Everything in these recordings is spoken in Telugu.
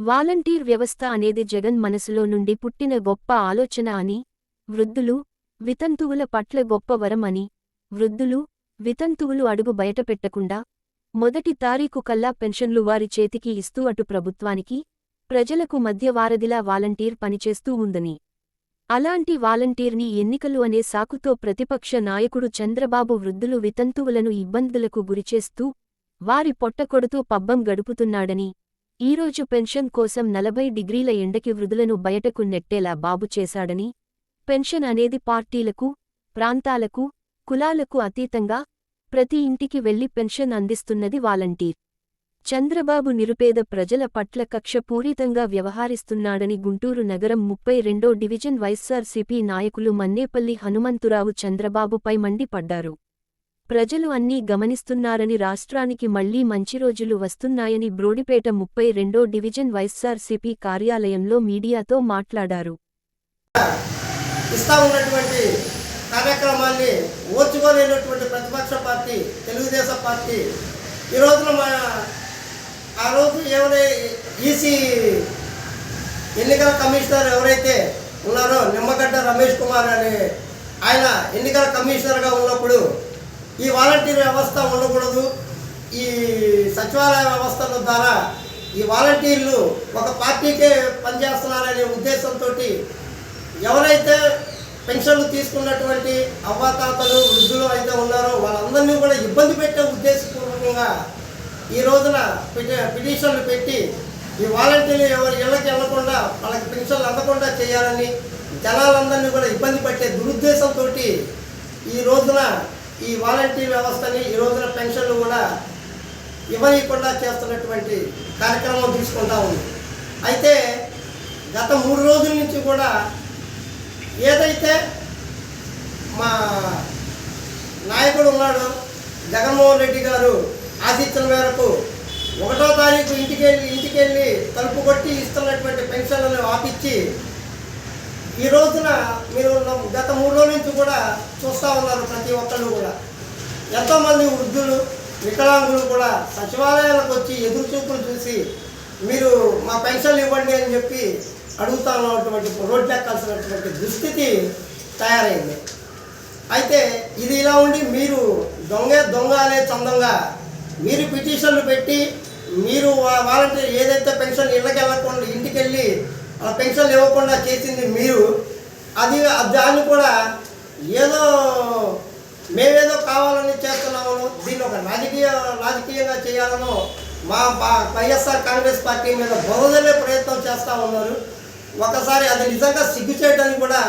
వాలంటీర్ వ్యవస్థ అనేది జగన్ మనసులో నుండి పుట్టిన గొప్ప ఆలోచన అని వృద్ధులు వితంతువుల పట్ల గొప్ప వరం అని వృద్ధులు వితంతువులు అడుగు బయటపెట్టకుండా మొదటి తారీఖు కల్లా పెన్షన్లు వారి చేతికి ఇస్తూ అటు ప్రభుత్వానికి ప్రజలకు మధ్య వారధిలా వాలంటీర్ పనిచేస్తూ ఉందని. అలాంటి వాలంటీర్ని ఎన్నికలు అనే సాకుతో ప్రతిపక్ష నాయకుడు చంద్రబాబు వృద్ధులు వితంతువులను ఇబ్బందులకు గురిచేస్తూ వారి పొట్టకొడుతూ పబ్బం గడుపుతున్నాడని ఈరోజు పెన్షన్ కోసం నలభై డిగ్రీల ఎండకి వృధులను బయటకు నెట్టేలా బాబు చేశాడని పెన్షన్ అనేది పార్టీలకు ప్రాంతాలకు కులాలకు అతీతంగా ప్రతి ఇంటికి వెళ్ళి పెన్షన్ అందిస్తున్నది వాలంటీర్. చంద్రబాబు నిరుపేద ప్రజల పట్ల కక్షపూరితంగా వ్యవహరిస్తున్నాడని గుంటూరు నగరం ముప్పై రెండో డివిజన్ వైఎస్సార్సీపీ నాయకులు మన్నేపల్లి హనుమంతురావు చంద్రబాబుపై మండిపడ్డారు. ప్రజలు అన్నీ గమనిస్తున్నారని రాష్ట్రానికి మళ్ళీ మంచి రోజులు వస్తున్నాయని బ్రోడిపేట ముప్పై రెండో డివిజన్ వైఎస్సార్సీపీ కార్యాలయంలో మీడియాతో మాట్లాడారు. ఇస్తా ఉన్నటువంటి కార్యక్రమాన్ని ఓర్చుకోలేనటువంటి ప్రతిపక్ష పార్టీ తెలుగుదేశం పార్టీ ఈ రోజున మా ఆ రోజు ఎవరై ఈసీ ఎన్నికల కమిషనర్ ఎవరైతే ఉన్నారో నిమ్మగడ్డ రమేష్ కుమార్ అనే ఆయన ఎన్నికల కమిషనర్గా ఉన్నప్పుడు ఈ వాలంటీర్ వ్యవస్థ ఉండకూడదు. ఈ సచివాలయ వ్యవస్థల ద్వారా ఈ వాలంటీర్లు ఒక పార్టీకే పనిచేస్తున్నారనే ఉద్దేశంతో ఎవరైతే పెన్షన్లు తీసుకున్నటువంటి అవ్వాతాతలు వృద్ధులు అయితే ఉన్నారో వాళ్ళందరినీ కూడా ఇబ్బంది పెట్టే ఉద్దేశపూర్వకంగా ఈ రోజున పిటి- పిటిషన్లు పెట్టి ఈ వాలంటీర్లు ఎవరి ఇళ్ళకి వెళ్ళకుండా వాళ్ళకి పెన్షన్లు అందకుండా చేయాలని జనాలందరినీ కూడా ఇబ్బంది పెట్టే దురుద్దేశంతో ఈ రోజున ఈ వాలంటీర్ వ్యవస్థని ఈ రోజున పెన్షన్లు కూడా ఇవ్వనీయకుండా చేస్తున్నటువంటి కార్యక్రమం తీసుకుంటా ఉంది. అయితే గత మూడు రోజుల నుంచి కూడా ఏదైతే మా నాయకుడు ఉన్నాడు జగన్మోహన్ రెడ్డి గారు ఆశించిన మేరకు ఒకటో తారీఖు ఇంటికి వెళ్ళి ఇంటికి వెళ్ళి తలుపు కొట్టి ఇస్తున్నటువంటి పెన్షన్లను ఆపించి ఈ రోజున మీరు గత మూడు రోజుల నుంచి కూడా చూస్తూ ఉన్నారు ప్రతి ఒక్కళ్ళు కూడా. ఎంతోమంది వృద్ధులు వికలాంగులు కూడా సచివాలయాలకు వచ్చి ఎదురు చూపులు చూసి మీరు మా పెన్షన్లు ఇవ్వండి అని చెప్పి అడుగుతా ఉన్నటువంటి రోడ్లు ఎక్కాల్సినటువంటి దుస్థితి తయారైంది. అయితే ఇది ఇలా ఉండి మీరు దొంగ దొంగ అనే చందంగా మీరు పిటిషన్లు పెట్టి మీరు వాలంటీర్ ఏదైతే పెన్షన్ ఇళ్ళకి వెళ్ళకుండా ఇంటికి వెళ్ళి అలా పెన్షన్లు ఇవ్వకుండా చేసింది మీరు అది దాన్ని కూడా ఏదో మేమేదో కావాలని చేస్తున్నాము దీన్ని ఒక రాజకీయ రాజకీయంగా చేయాలనో మా వైఎస్ఆర్ కాంగ్రెస్ పార్టీ మీద బురదలే ప్రయత్నం చేస్తూ ఉన్నారు. ఒకసారి అది నిజంగా సిగ్గు చేయడానికి కూడా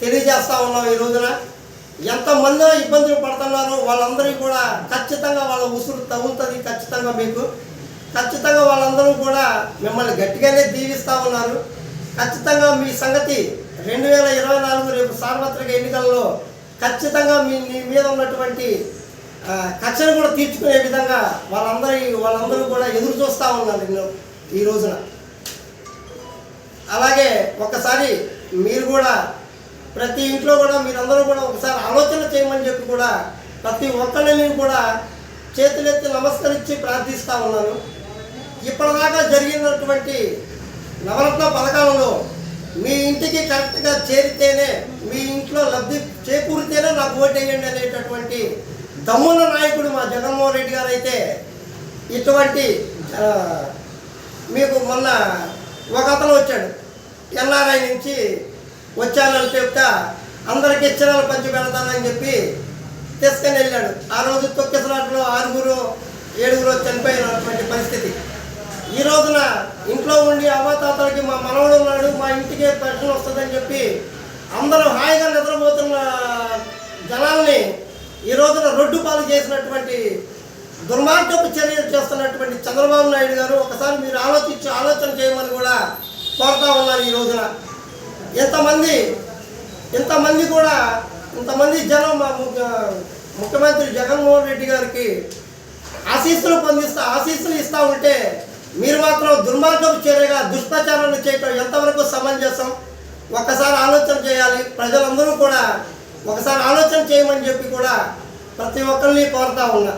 తెలియజేస్తూ ఉన్నాం ఈ రోజున. ఎంతమందో ఇబ్బందులు పడుతున్నారో వాళ్ళందరికీ కూడా ఖచ్చితంగా వాళ్ళ ఉసురు తగులుతుంది ఖచ్చితంగా మీకు. ఖచ్చితంగా వాళ్ళందరూ కూడా మిమ్మల్ని గట్టిగానే దీవిస్తూ ఉన్నారు. ఖచ్చితంగా మీ సంగతి రెండు వేల ఇరవై నాలుగు రేపు సార్వత్రిక ఎన్నికల్లో ఖచ్చితంగా మీ మీ మీద ఉన్నటువంటి కక్షను కూడా తీర్చుకునే విధంగా వాళ్ళందరి వాళ్ళందరూ కూడా ఎదురు చూస్తూ ఉన్నారు నేను ఈ రోజున. అలాగే ఒకసారి మీరు కూడా ప్రతి ఇంట్లో కూడా మీరందరూ కూడా ఒకసారి ఆలోచన చేయమని చెప్పి కూడా ప్రతి ఒక్కరిని కూడా చేతులెత్తి నమస్కరించి ప్రార్థిస్తూ ఉన్నాను. ఇప్పటిదాకా జరిగినటువంటి నవరత్న పథకాలలో మీ ఇంటికి కరెక్ట్గా చేరితేనే మీ ఇంట్లో లబ్ధి చేకూరితేనే నాకు ఓటేయండి అనేటటువంటి దమ్మున్న నాయకుడు మా జగన్మోహన్ రెడ్డి గారు అయితే ఇటువంటి మీకు మొన్న ఒక అతను వచ్చాడు. ఎన్ఆర్ఐ నుంచి వచ్చానని చెప్తా అందరికి ఇచ్చినాలు పంచి పెడతానని చెప్పి తీసుకొని వెళ్ళాడు. ఆ రోజు తొక్కిసలాట్లో ఆరుగురు ఏడుగురు చనిపోయినటువంటి పరిస్థితి. ఈ రోజున ఇంట్లో ఉండి అవ్వతాతలకి మా మనవడు ఉన్నాడు మా ఇంటికే దర్శనం వస్తుందని చెప్పి అందరూ హాయిగా నిద్రపోతున్న జనాల్ని ఈ రోజున రొడ్డు పాలు చేసినటువంటి దుర్మార్గపు చర్యలు చేస్తున్నటువంటి చంద్రబాబు నాయుడు గారు ఒకసారి మీరు ఆలోచించి ఆలోచన చేయమని కూడా కోరుతా ఉన్నారు ఈ రోజున. ఇంతమంది ఇంతమంది కూడా ఇంతమంది జనం మా ముఖ్యమంత్రి జగన్మోహన్ రెడ్డి గారికి ఆశీస్సులు పొందిస్తా ఆశీస్సులు ఇస్తూ ఉంటే మీరు మాత్రం దుర్మార్గం చర్యగా దుష్ప్రచారాలు చేయటం ఎంతవరకు సమంజసం? ఒక్కసారి ఆలోచన చేయాలి. ప్రజలందరూ కూడా ఒకసారి ఆలోచన చేయమని చెప్పి కూడా ప్రతి ఒక్కరిని కోరుతా ఉన్నా.